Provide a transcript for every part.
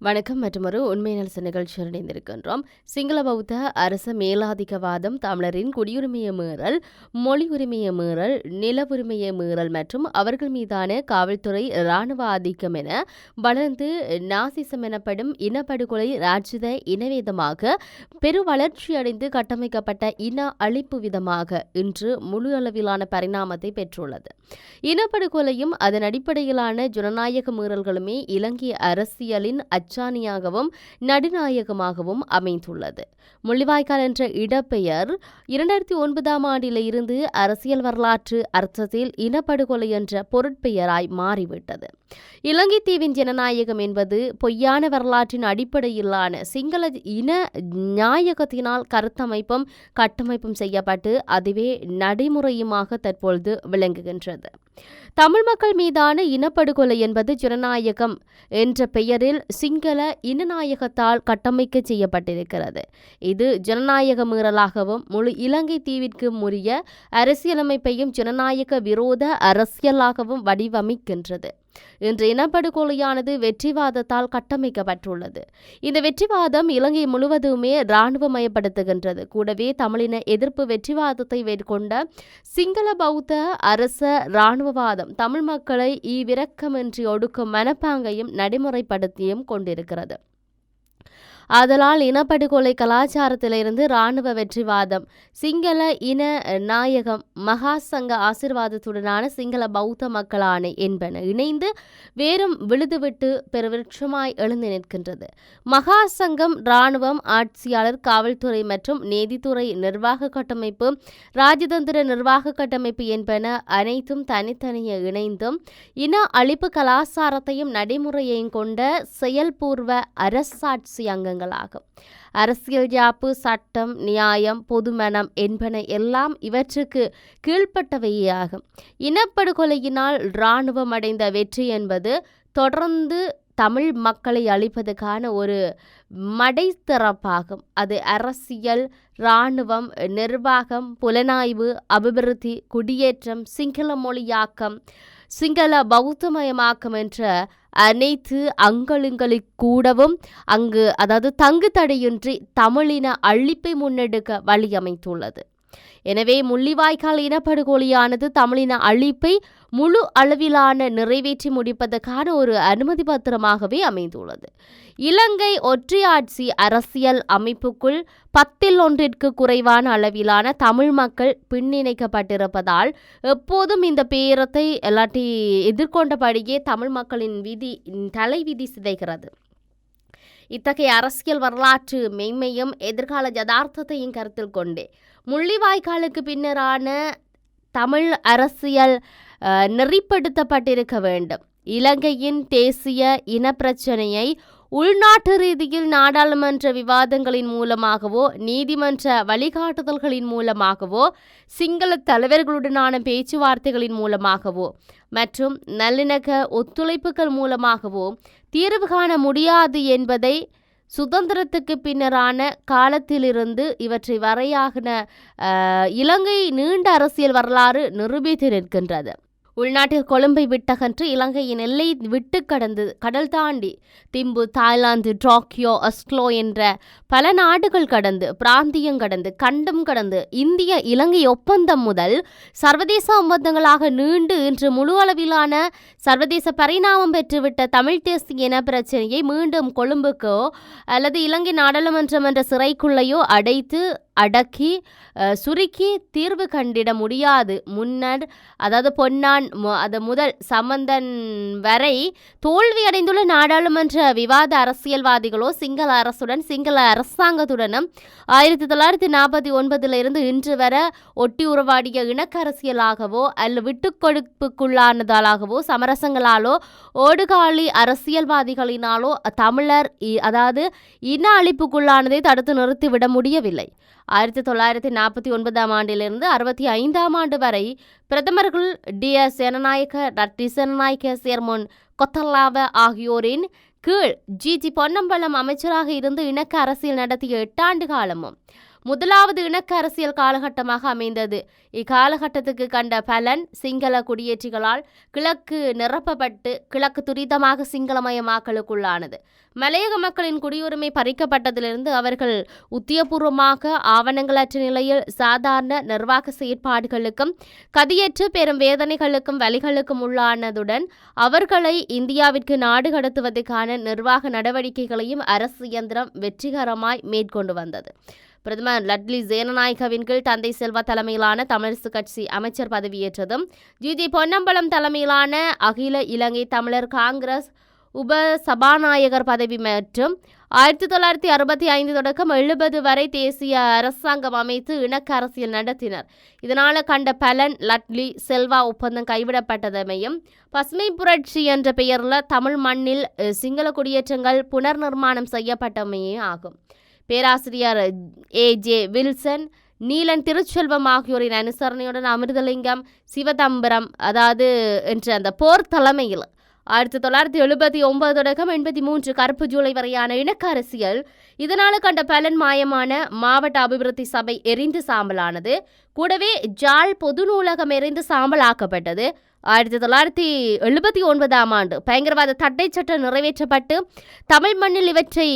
வணக்கம் மற்றொரு உண்மை நலச நிகழ்ச்சியில் இணைந்திருக்கின்றோம். சிங்கள பௌத்த அரச மேலாதிக்கவாதம் தமிழரின் குடியுரிமையை மீறல் மொழி உரிமையை மீறல் நில உரிமையை மீறல் மற்றும் அவர்கள் மீதான காவல்துறை இராணுவ ஆதிக்கம் என வளர்ந்து நாசிசம் எனப்படும் இனப்படுகொலை ராஜித இனவேதமாக பெரு வளர்ச்சியடைந்து கட்டமைக்கப்பட்ட இன அழிப்பு விதமாக இன்று முழு அளவிலான பரிணாமத்தை பெற்றுள்ளது. இனப்படுகொலையும் அதன் அடிப்படையிலான ஜனநாயக மீறல்களுமே இலங்கை அரசியலின் அச்சாணியாகவும் நடுநாயகமாகவும் அமைந்துள்ளது. முள்ளிவாய்க்கால் என்ற இடப்பெயர் இரண்டாயிரத்தி ஒன்பதாம் ஆண்டில் இருந்து அரசியல் வரலாற்று அர்த்தத்தில் இனப்படுகொலை என்ற பொருட்பெயராய் மாறிவிட்டது. இலங்கை தீவின் ஜனநாயகம் என்பது பொய்யான வரலாற்றின் அடிப்படையிலான சிங்கள இன நியாயகத்தினால் கருத்தமைப்பும் கட்டமைப்பும் செய்யப்பட்டு அதுவே நடைமுறையுமாக தற்பொழுது விளங்குகின்றது. தமிழ் மக்கள் மீதான இனப்படுகொலை என்பது ஜனநாயகம் என்ற பெயரில் சிங்கள இனநாயகத்தால் கட்டமைக்க செய்யப்பட்டிருக்கிறது. இது ஜனநாயக மீறலாகவும் முழு இலங்கை தீவிற்கு உரிய அரசியலமைப்பையும் ஜனநாயக விரோத அரசியலாகவும் வடிவமைக்கின்றது. இன்று இனப்படுகொலையானது வெற்றிவாதத்தால் கட்டமைக்கப்பட்டுள்ளது. இந்த வெற்றிவாதம் இலங்கை முழுவதுமே இராணுவமயப்படுத்துகின்றது. கூடவே தமிழின எதிர்ப்பு வெற்றிவாதத்தை மேற்கொண்ட சிங்கள பௌத்த அரச இராணுவவாதம் தமிழ் மக்களை ஈவிரக்கமின்றி ஒடுக்கும் மனப்பாங்கையும் நடைமுறைப்படுத்தியும் கொண்டிருக்கிறது. ஆதலால் இனப்படுகொலை கலாச்சாரத்திலிருந்து இராணுவ வெற்றிவாதம். சிங்கள இன நாயகம் மகா சங்க ஆசிர்வாதத்துடனான சிங்கள பௌத்த மக்களான என்பன இணைந்து வேறும் விழுதுவிட்டு பெருவிருட்சமாய் எழுந்து நிற்கின்றது. மகா சங்கம் இராணுவம் ஆட்சியாளர் காவல்துறை மற்றும் நீதித்துறை நிர்வாக கட்டமைப்பு ராஜதந்திர நிர்வாக கட்டமைப்பு என்பன அனைத்தும் தனித்தனியே இணைந்தும் இன அழிப்பு கலாச்சாரத்தையும் நடைமுறையையும் கொண்ட செயல்பூர்வ அரசாட்சி அங்கங்கள். அங்கங்களாகும் அரசியல் யாப்பு சட்டம் நியாயம் பொதுமனம் என்பன எல்லாம் இவற்றுக்கு கீழ்ப்பட்டவையாகும். இனப்படுகொலையினால் இராணுவம் அடைந்த வெற்றி என்பது தொடர்ந்து தமிழ் மக்களை அழிப்பதற்கான ஒரு மடைத்திறப்பாகும். அது அரசியல் இராணுவம் நிர்வாகம் புலனாய்வு அபிவிருத்தி குடியேற்றம் சிங்கள மொழியாக்கம் சிங்கள பௌத்தமயமாக்கம் என்ற அனைத்து அங்களுங்களுக்கு கூடவும் அங்கு அதாவது தங்கு தடையின்றி தமிழின அழிப்பை முன்னெடுக்க வழி அமைத்துள்ளது. எனவே முள்ளிவாய்க்கால் இனப்படுகொலியானது தமிழின அழிப்பை முழு அளவிலான நிறைவேற்றி முடிப்பதற்கான ஒரு அனுமதி பத்திரமாகவே அமைந்துள்ளது. இலங்கை ஒற்றையாட்சி அரசியல் அமைப்புக்குள் பத்தில் ஒன்றிற்கு குறைவான அளவிலான தமிழ் மக்கள் பின்னிணைக்கப்பட்டிருப்பதால் எப்போதும் இந்த பேரத்தை எல்லாட்டி எதிர்கொண்டபடியே தமிழ் மக்களின் விதி தலைவிதி சிதைகிறது. இத்தகைய அரசியல் வரலாற்று மெய்மையும் எதிர்கால யதார்த்தத்தையும் கருத்தில் கொண்டே. முள்ளிவாய்க்காலுக்கு பின்னரான தமிழ் அரசியல் நெறிப்படுத்தப்பட்டிருக்க வேண்டும். இலங்கையின் தேசிய இனப்பிரச்சனையை உள்நாட்டு ரீதியில் நாடாளுமன்ற விவாதங்களின் மூலமாகவோ நீதிமன்ற வழிகாட்டுதல்களின் மூலமாகவோ சிங்கள தலைவர்களுடனான பேச்சுவார்த்தைகளின் மூலமாகவோ மற்றும் நல்லிணக்க ஒத்துழைப்புகள் மூலமாகவோ தீர்வு காண முடியாது என்பதை சுதந்திரத்துக்கு பின்னரான காலத்திலிருந்து இவற்றை வரையாகின இலங்கை நீண்ட அரசியல் வரலாறு நிரூபித்து நிற்கின்றது. உள்நாட்டில் கொழும்பை விட்டகன்று இலங்கையின் எல்லை விட்டு கடந்து கடல் தாண்டி திம்பு தாய்லாந்து டோக்கியோ அஸ்லோ என்ற பல நாடுகள் கடந்து பிராந்தியம் கடந்து கண்டம் கடந்து இந்திய இலங்கை ஒப்பந்தம் முதல் சர்வதேச ஒப்பந்தங்களாக நீண்டு இன்று முழு அளவிலான சர்வதேச பரிணாமம் பெற்றுவிட்ட தமிழ் தேசிய இன பிரச்சனையை மீண்டும் கொழும்புக்கோ அல்லது இலங்கை நாடாளுமன்றம் என்ற சிறைக்குள்ளேயோ அடைத்து அடக்கி சுருக்கி தீர்வு கண்டிட முடியாது. முன்னர் அதாவது பொன்னான் அது முதல் சம்பந்தன் வரை தோல்வியடைந்துள்ள நாடாளுமன்ற விவாத அரசியல்வாதிகளோ சிங்கள அரசுடன் சிங்கள அரசாங்கத்துடனும் ஆயிரத்தி தொள்ளாயிரத்தி நாற்பத்தி ஒன்பதிலிருந்து இன்று வர ஒட்டி உறவாடிய இணக்க அரசியலாகவோ அல்ல விட்டுக்கொடுப்புக்குள்ளானதாலாகவோ சமரசங்களாலோ ஓடுகாலி அரசியல்வாதிகளினாலோ தமிழர் அதாவது இன அழிப்புக்குள்ளானதை தடுத்து நிறுத்திவிட முடியவில்லை. ஆயிரத்தி தொள்ளாயிரத்தி நாற்பத்தி ஒன்பதாம் ஆண்டிலிருந்து அறுபத்தி ஐந்தாம் ஆண்டு வரை பிரதமர்கள் டி எஸ் ஜனநாயக டட்டி ஜனநாயக சேர்மோன் கொத்தல்லாவ ஆகியோரின் கீழ் ஜி ஜி பொன்னம்பலம் அமைச்சராக இருந்து இணக்க அரசியல் நடத்திய எட்டாண்டு காலமும் முதலாவது இணக்க அரசியல் காலகட்டமாக அமைந்தது. இக்காலகட்டத்துக்கு கண்ட பலன் சிங்கள குடியேற்றிகளால் கிழக்கு நிரப்பப்பட்டு கிழக்கு துரிதமாக சிங்களமயமாக்கலுக்குள்ளானது. மலையக மக்களின் குடியுரிமை பறிக்கப்பட்டதிலிருந்து அவர்கள் உத்தியபூர்வமாக ஆவணங்களற்ற நிலையில் சாதாரண நிர்வாக செயற்பாடுகளுக்கும் கதியற்று பெரும் வேதனைகளுக்கும் வலிகளுக்கும் உள்ளானதுடன் அவர்களை இந்தியாவிற்கு நாடு கடத்துவதற்கான நிர்வாக நடவடிக்கைகளையும் அரசு இயந்திரம் வெற்றிகரமாய் மேற்கொண்டு வந்தது. பிரதமர் லட்லி ஜேனநாயகவின் கீழ் தந்தை செல்வா தலைமையிலான தமிழரசு கட்சி அமைச்சர் பதவியேற்றதும் ஜிஜி பொன்னம்பலம் தலைமையிலான அகில இலங்கை தமிழர் காங்கிரஸ் உப சபாநாயகர் பதவி மற்றும் ஆயிரத்தி தொள்ளாயிரத்தி அறுபத்தி ஐந்து தொடக்கம் எழுபது வரை தேசிய அரசாங்கம் அமைத்து இணக்க அரசியல் நடத்தினர். இதனால் கண்ட பலன் லட்லி செல்வா ஒப்பந்தம் கைவிடப்பட்டதமையும் பசுமை புரட்சி என்ற பெயரில் தமிழ் மண்ணில் சிங்கள குடியேற்றங்கள் புனர் நிர்மாணம் செய்யப்பட்டமையே ஆகும். பேராசிரியர் A J Wilson Neelan Thiruchelvam ஆகியோரின் அனுசரணையுடன் அமிர்தலிங்கம் சிவதம்பரம் அதாவது என்ற அந்த போர் தலைமையில் ஆயிரத்தி தொள்ளாயிரத்தி எழுபத்தி ஒன்பது தொடக்கம் எண்பத்தி மூன்று கருப்பு ஜூலை வரையான இணக்க அரசியல். இதனால் கண்ட பலன் மாயமான மாவட்ட அபிவிருத்தி சபை எரிந்து சாம்பலானது. கூடவே ஜாழ் பொது நூலகம் எரிந்து சாம்பலாக்கப்பட்டது. ஆயிரத்தி தொள்ளாயிரத்தி எழுபத்தி ஒன்பதாம் ஆண்டு பயங்கரவாத தட்டை சட்டம் நிறைவேற்றப்பட்டு தமிழ் மண்ணில் இவற்றை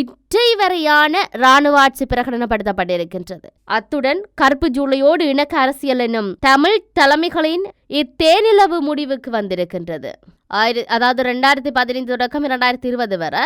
இற்றை வரையான இராணுவ ஆட்சி பிரகடனப்படுத்தப்பட்டிருக்கின்றது. அத்துடன் கருப்பு ஜூலையோடு இணக்க அரசியல் என்னும் தமிழ் தலைமைகளின் இத்தேனிலவு முடிவுக்கு வந்திருக்கின்றது. அதாவது ரெண்டாயிரத்தி பதினைந்து தொடக்கம் இரண்டாயிரத்தி இருபது வரை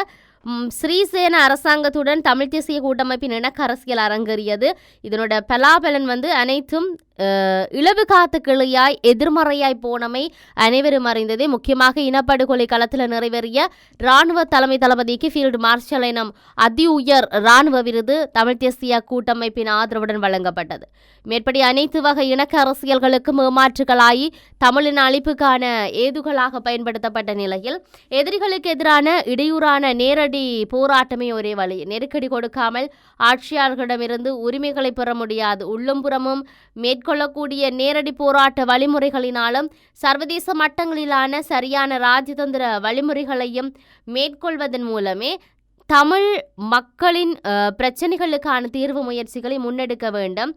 ஸ்ரீசேன அரசாங்கத்துடன் தமிழ் தேசிய கூட்டமைப்பின் இணக்க அரசியல் அரங்கேறியது. இதனோட பலாபலன் வந்து அனைத்தும் இளவு இழவு காத்த கிளியாய் எதிர்மறையாய் போனமை அனைவரும் அறிந்ததே. முக்கியமாக இனப்படுகொலை களத்தில் நிறைவேறிய இராணுவ தலைமை தளபதிக்கு ஃபீல்டு மார்ஷல் எனும் அதி உயர் இராணுவ விருது தமிழ் தேசிய கூட்டமைப்பின் ஆதரவுடன் வழங்கப்பட்டது. மேற்படி அனைத்து வகை இணக்க அரசியல்களுக்கும் ஏமாற்றுகளாகி தமிழின் அழிப்புக்கான ஏதுகளாக பயன்படுத்தப்பட்ட நிலையில் எதிரிகளுக்கு எதிரான இடையூறான நேரடி போராட்டமே ஒரே வழி. நெருக்கடி கொடுக்காமல் ஆட்சியாளர்களிடமிருந்து உரிமைகளை பெற முடியாது. உள்ளும்புறமும் புறமும் மேற்கொள்ளக்கூடிய நேரடி போராட்ட வழிமுறைகளினாலும் சர்வதேச மட்டங்களிலான சரியான ராஜதந்திர வழிமுறைகளையும் மேற்கொள்வதன் மூலமே தமிழ் மக்களின் பிரச்சனைகளுக்கான தீர்வு முயற்சிகளை முன்னெடுக்க வேண்டும்.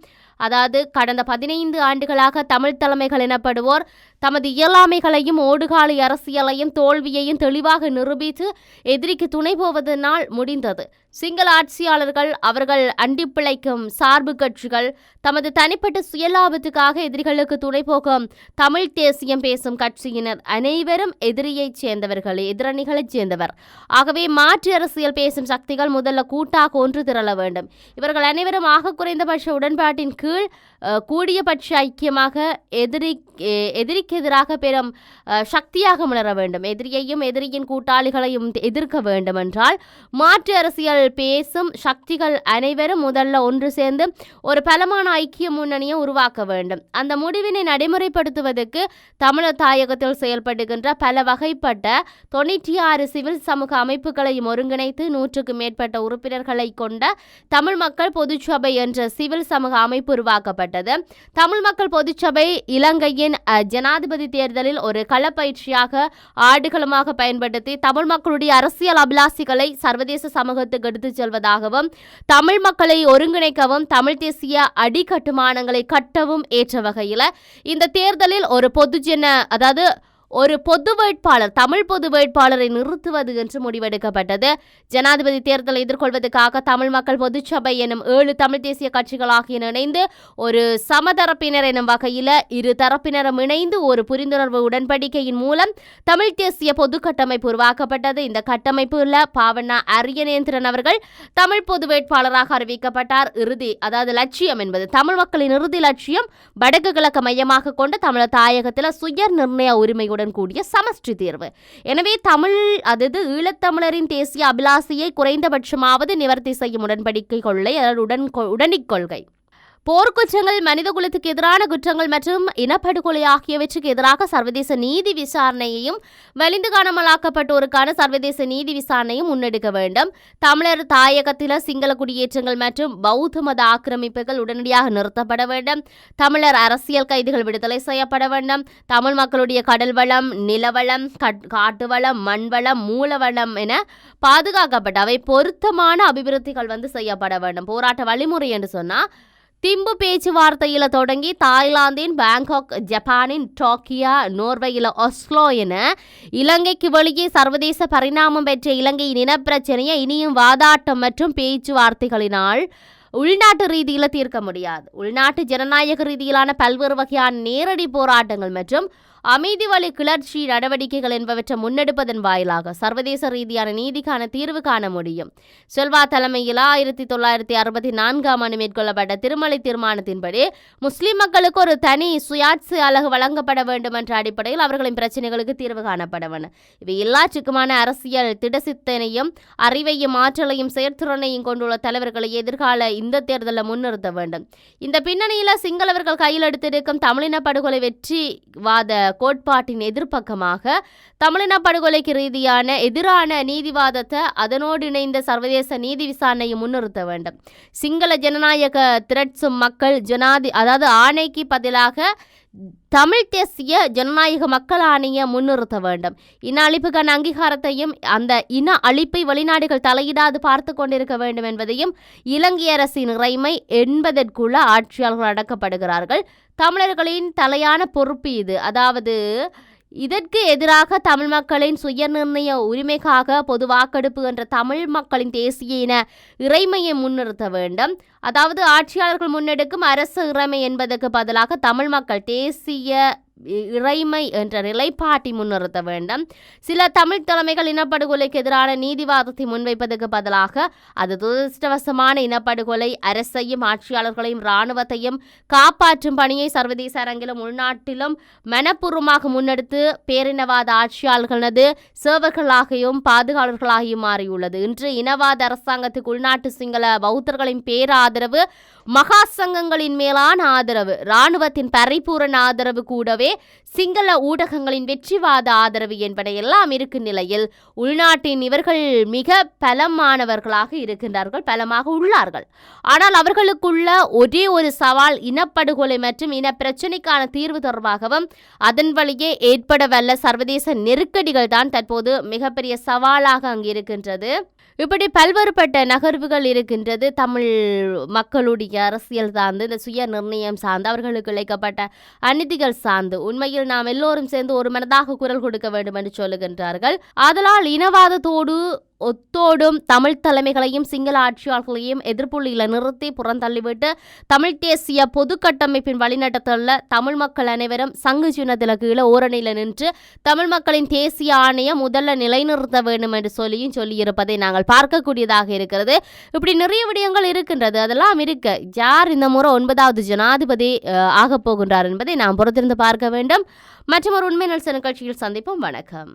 அதாவது கடந்த பதினைந்து ஆண்டுகளாக தமிழ் தலைமைகள் எனப்படுவோர் தமது இயலாமைகளையும் ஓடுகாலி அரசியலையும் தோல்வியையும் தெளிவாக நிரூபித்து எதிரிக்கு துணை போவதனால் முடிந்தது. சிங்கள ஆட்சியாளர்கள் அவர்கள் அண்டி பிழைக்கும் சார்பு கட்சிகள் தமது தனிப்பட்ட சுயலாபத்துக்காக எதிரிகளுக்கு துணை போகும் தமிழ் தேசியம் பேசும் கட்சியினர் அனைவரும் எதிரியைச் சேர்ந்தவர்களே எதிரணிகளைச் சேர்ந்தவர். ஆகவே மாற்று அரசியல் பேசும் சக்திகள் முதல்ல கூட்டாக ஒன்று திரள வேண்டும். இவர்கள் அனைவரும் ஆக குறைந்தபட்ச உடன்பாட்டின் கீழ் கீழ் கூடியபட்ச ஐக்கியமாக எதிரி எதிரிக்கு எதிராக பெரும் சக்தியாக உணர வேண்டும். எதிரியையும் எதிரியின் கூட்டாளிகளையும் எதிர்க்க வேண்டும் என்றால் மாற்று அரசியல் பேசும் சக்திகள் அனைவரும் முதல்ல ஒன்று சேர்ந்து ஒரு பலமான ஐக்கிய முன்னணியை உருவாக்க வேண்டும். அந்த முடிவினை நடைமுறைப்படுத்துவதற்கு தமிழர் தாயகத்தில் செயல்படுகின்ற பல வகைப்பட்ட தொண்ணூற்றி ஆறு சிவில் சமூக அமைப்புகளையும் ஒருங்கிணைத்து நூற்றுக்கு மேற்பட்ட உறுப்பினர்களை கொண்ட தமிழ் மக்கள் பொதுச்சபை என்ற சிவில் சமூக அமைப்பு உருவாக்கப்பட்டது. தமிழ் மக்கள் பொதுச்சபை இலங்கையின் ஜனாதிபதி தேர்தலில் ஒரு களப்பயிற்சியாக ஆடுகளமாக பயன்படுத்தி தமிழ் மக்களுடைய அரசியல் அபிலாசிகளை சர்வதேச சமூகத்துக்கு எடுத்துச் செல்வதாகவும் தமிழ் மக்களை ஒருங்கிணைக்கவும் தமிழ் தேசிய அடிக்கட்டுமானங்களை கட்டவும் ஏற்ற வகையில் இந்த தேர்தலில் ஒரு பொதுஜன அதாவது ஒரு பொது வேட்பாளர் தமிழ் பொது வேட்பாளரை நிறுத்துவது என்று முடிவெடுக்கப்பட்டது. ஜனாதிபதி தேர்தலை எதிர்கொள்வதற்காக தமிழ் மக்கள் பொதுச்சபை எனும் ஏழு தமிழ் தேசிய கட்சிகளாகிய இணைந்து ஒரு சமதரப்பினர் எனும் வகையில் இரு தரப்பினரும் இணைந்து ஒரு புரிந்துணர்வு உடன்படிக்கையின் மூலம் தமிழ் தேசிய பொது கட்டமைப்பு உருவாக்கப்பட்டது. இந்த கட்டமைப்புல பாவண்ணா அரியநேந்திரன் அவர்கள் தமிழ் பொது வேட்பாளராக அறிவிக்கப்பட்டார். இறுதி அதாவது லட்சியம் என்பது தமிழ் மக்களின் இறுதி லட்சியம் வடக்கு கிழக்கு மையமாக கொண்டு தமிழர் தாயகத்தில் சுய நிர்ணய உரிமையுடன் கூடிய சமஷ்டி தீர்வு. எனவே தமிழ் அதாவது ஈழத்தமிழரின் தேசிய அபிலாசையை குறைந்தபட்சமாவது நிவர்த்தி செய்யும் உடன்படிக்கை கொள்ளை அதாவது உடன் உடனிக் கொள்கை. போர்க்குற்றங்கள் மனித குலத்துக்கு எதிரான குற்றங்கள் மற்றும் இனப்படுகொலை ஆகியவற்றுக்கு எதிராக சர்வதேச நீதி விசாரணையையும் வலிந்து காணாமலாக்கப்பட்டோருக்கான சர்வதேச நீதி விசாரணையும் முன்னெடுக்க வேண்டும். தமிழர் தாயகத்தில சிங்கள குடியேற்றங்கள் மற்றும் பௌத்த மத ஆக்கிரமிப்புகள் உடனடியாக நிறுத்தப்பட வேண்டும். தமிழர் அரசியல் கைதிகள் விடுதலை செய்யப்பட வேண்டும். தமிழ் மக்களுடைய கடல் வளம் நிலவளம் கட்- காட்டு வளம் மண் வளம் மூலவளம் என பாதுகாக்கப்பட்ட அவை பொருத்தமான அபிவிருத்திகள் வந்து செய்யப்பட வேண்டும். போராட்ட வழிமுறை என்று சொன்னா திம்பு பேச்சுவார்த்தையில் தொடங்கி தாய்லாந்தின் பேங்காக் ஜப்பானின் டோக்கியா நோர்வேயில் ஒஸ்லோ என இலங்கைக்கு வெளியே சர்வதேச பரிணாமம் பெற்ற இலங்கையின் இனப்பிரச்சனையை இனியும் வாதாட்டம் மற்றும் பேச்சுவார்த்தைகளினால் உள்நாட்டு ரீதியில் தீர்க்க முடியாது. உள்நாட்டு ஜனநாயக ரீதியிலான பல்வேறு வகையான நேரடி போராட்டங்கள் மற்றும் அமைதி வழி கிளர்ச்சி நடவடிக்கைகள் என்பவற்றை முன்னெடுப்பதன் வாயிலாக சர்வதேச ரீதியான நீதிக்கான தீர்வு காண முடியும். செல்வா தலைமையில் ஆயிரத்தி தொள்ளாயிரத்தி அறுபத்தி நான்காம் ஆண்டு மேற்கொள்ளப்பட்ட திருமலை தீர்மானத்தின்படி முஸ்லிம் மக்களுக்கு ஒரு தனி சுயாட்சி அலகு வழங்கப்பட வேண்டும் என்ற அடிப்படையில் அவர்களின் பிரச்சனைகளுக்கு தீர்வு காணப்பட வேண்டும். இவை சிக்கமான அரசியல் திடசித்தனையும் அறிவையும் ஆற்றலையும் செயற்திறனையும் கொண்டுள்ள தலைவர்களை எதிர்கால இந்த தேர்தலில் முன்னிறுத்த வேண்டும். இந்த பின்னணியில் சிங்களவர்கள் கையில் எடுத்திருக்கும் தமிழின படுகொலை வெற்றிவாத கோட்பாட்டின் எதிர்ப்பக்கமாக தமிழின படுகொலைக்கு ரீதியான எதிரான நீதிவாதத்தை அதனோடு இணைந்த சர்வதேச நீதி விசாரணையை முன்னிறுத்த வேண்டும். சிங்கள ஜனநாயக திரட்சும் மக்கள் ஜனாதி அதாவது ஆணைக்கு பதிலாக தமிழ் தேசிய ஜனநாயக மக்கள் ஆணையம் முன்னிறுத்த வேண்டும். இன அழிப்புக்கான அங்கீகாரத்தையும் அந்த இன அழிப்பை வெளிநாடுகள் தலையிடாது பார்த்து கொண்டிருக்க வேண்டும் என்பதையும் இலங்கை அரசின் இறைமை என்பதற்குள்ள ஆட்சியாளர்கள் அடக்கப்படுகிறார்கள். தமிழர்களின் தலையான பொறுப்பு இது. அதாவது இதற்கு எதிராக தமிழ் மக்களின் சுயநிர்ணய உரிமைக்காக பொது வாக்கெடுப்பு என்ற தமிழ் மக்களின் தேசிய இன இறைமையை முன்னிறுத்த வேண்டும். அதாவது ஆட்சியாளர்கள் முன்னெடுக்கும் அரசு இறைமை என்பதற்கு பதிலாக தமிழ் மக்கள் தேசிய இறைமை என்ற நிலைப்பாட்டை முன்னிறுத்த வேண்டும். சில தமிழ் தலைமைகள் இனப்படுகொலைக்கு எதிரான நீதிவாதத்தை முன்வைப்பதற்கு பதிலாக அது துரதிருஷ்டவசமான இனப்படுகொலை அரசையும் ஆட்சியாளர்களையும் இராணுவத்தையும் காப்பாற்றும் பணியை சர்வதேச அரங்கிலும் உள்நாட்டிலும் மனப்பூர்வமாக முன்னெடுத்து பேரினவாத ஆட்சியாளர்களது சேவர்களாகியும் பாதுகாவலர்களாகியும் மாறியுள்ளது. இன்று இனவாத அரசாங்கத்துக்கு உள்நாட்டு சிங்கள பௌத்தர்களின் பேராதரவு மகா சங்கங்களின் மேலான ஆதரவு இராணுவத்தின் பரிபூரண ஆதரவு கூடவே சிங்கள ஊடகங்களின் வெற்றிவாத ஆதரவு என்பன எல்லாம் இருக்கும் நிலையில் உள்நாட்டின் இவர்கள் மிக பலமானவர்களாக இருக்கின்றார்கள் பலமாக உள்ளார்கள். ஆனால் அவர்களுக்குள்ள ஒரே ஒரு சவால் இனப்படுகொலை மற்றும் இன பிரச்சினைக்கான தீர்வு தொடர்பாகவும் அதன் வழியே ஏற்படவல்ல சர்வதேச நெருக்கடிகள் தான் தற்போது மிகப்பெரிய சவாலாக அங்கு இருக்கின்றது. இப்படி பல்வேறுபட்ட நகர்வுகள் இருக்கின்றது தமிழ் மக்களுடைய அரசியல் சார்ந்து இந்த சுய நிர்ணயம் சார்ந்து அவர்களுக்கு இழைக்கப்பட்ட அநீதிகள் சார்ந்து உண்மையில் நாம் எல்லோரும் சேர்ந்து ஒரு மனதாக குரல் கொடுக்க வேண்டும் என்று சொல்லுகின்றார்கள். அதனால் இனவாதத்தோடு ஒத்தோடும் தமிழ் தலைமைகளையும் சிங்கள ஆட்சியாளர்களையும் எதிர்ப்புள்ளியில் நிறுத்தி புறந்தள்ளிவிட்டு தமிழ் தேசிய பொது கட்டமைப்பின் வழிநடத்தல தமிழ் மக்கள் அனைவரும் சங்கு சின்னத்தில் கீழே ஓரணியில் நின்று தமிழ் மக்களின் தேசிய ஆணையம் முதல்ல நிலைநிறுத்த வேண்டும் என்று சொல்லியும் சொல்லியிருப்பதை நாங்கள் பார்க்கக்கூடியதாக இருக்கிறது. இப்படி நிறைய விடயங்கள் இருக்கின்றது. அதெல்லாம் இருக்க. யார் இந்த முறை ஒன்பதாவது ஜனாதிபதி ஆகப் போகின்றார் என்பதை நாம் பொறுத்திருந்து பார்க்க வேண்டும். மற்றும் ஒரு உண்மை நல்ச நிகழ்ச்சியில் சந்திப்போம். வணக்கம்.